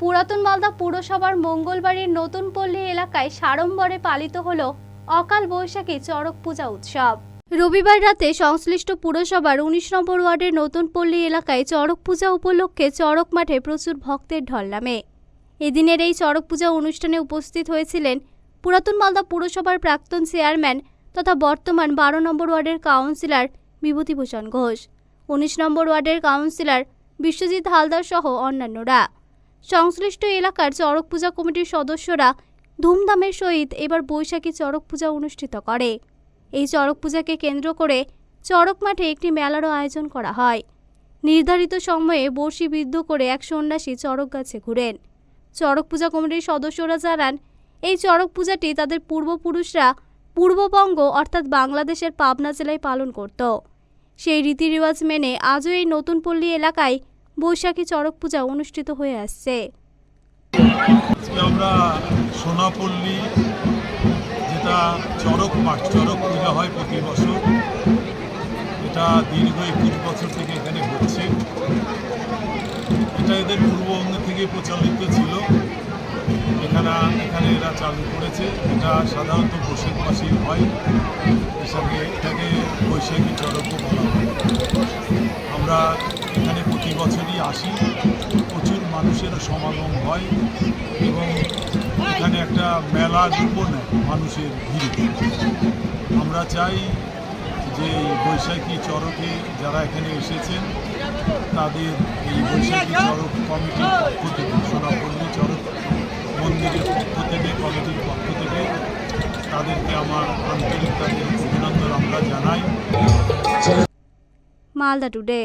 পুরাতন মালদা পুরসভার মঙ্গলবাড়ির নতুন পল্লী এলাকায় সাড়ম্বরে পালিত হল অকাল বৈশাখী চড়ক পূজা উৎসব। রবিবার রাতে সংশ্লিষ্ট পুরসভার উনিশ নম্বর ওয়ার্ডের নতুন পল্লী এলাকায় চড়ক পূজা উপলক্ষে চড়ক মাঠে প্রচুর ভক্তের ঢল নামে এদিনের এই চড়ক পূজা অনুষ্ঠানে উপস্থিত হয়েছিলেন পুরাতন মালদা পুরসভার প্রাক্তন চেয়ারম্যান তথা বর্তমান বারো নম্বর ওয়ার্ডের কাউন্সিলর বিভূতিভূষণ ঘোষ, উনিশ নম্বর ওয়ার্ডের কাউন্সিলর বিশ্বজিৎ হালদার সহ অন্যান্যরা। সংশ্লিষ্ট এলাকার চড়ক পূজা কমিটির সদস্যরা ধুমধামের সহিত এবার বৈশাখী চড়ক পূজা অনুষ্ঠিত করে। এই চড়ক পূজাকে কেন্দ্র করে চড়ক মাঠে একটি মেলারও আয়োজন করা হয়। নির্ধারিত সময়ে বড়শি বিদ্ধ করে এক সন্ন্যাসী চড়ক গাছে ঘুরেন। চড়ক পূজা কমিটির সদস্যরা জানান, এই চড়ক পূজাটি তাদের পূর্বপুরুষরা পূর্ববঙ্গ অর্থাৎ বাংলাদেশের পাবনা জেলায় পালন করত। সেই রীতিরেওয়াজ মেনে আজও এই নতুন পল্লী এলাকায় বৈশাখী চড়ক পূজা অনুষ্ঠিত হয়ে আসছে। আমরা সোনাপল্লী, যেটা চড়ক মাঠ, চড়ক পূজা হয় প্রতি বছর, এটা দীর্ঘ একুশ বছর থেকে এখানে হচ্ছে। এটা এদের পূর্ববঙ্গ থেকে প্রচলিত ছিল। এখানে এখানে এরা চালু করেছে। এটা সাধারণত বৈশাখ মাসেই হয়। এটাকে এটাকে বৈশাখী চড়কও বলা হয়। আমরা বছরই আসি। প্রচুর মানুষের সমাগম হয় এবং এখানে একটা মেলা রূপ মানুষের ভিড়। আমরা চাই যে বৈশাখী চড়কে যারা এখানে এসেছেন, তাদের এই বৈশাখী চড়ক কমিটির পক্ষ থেকে, সোনাপল্লী চড়ক মন্দিরের পক্ষ থেকে, কমিটির পক্ষ থেকে তাদেরকে আমার আন্তরিক তাদের অভিনন্দন আমরা জানাই। মালদা টুডে।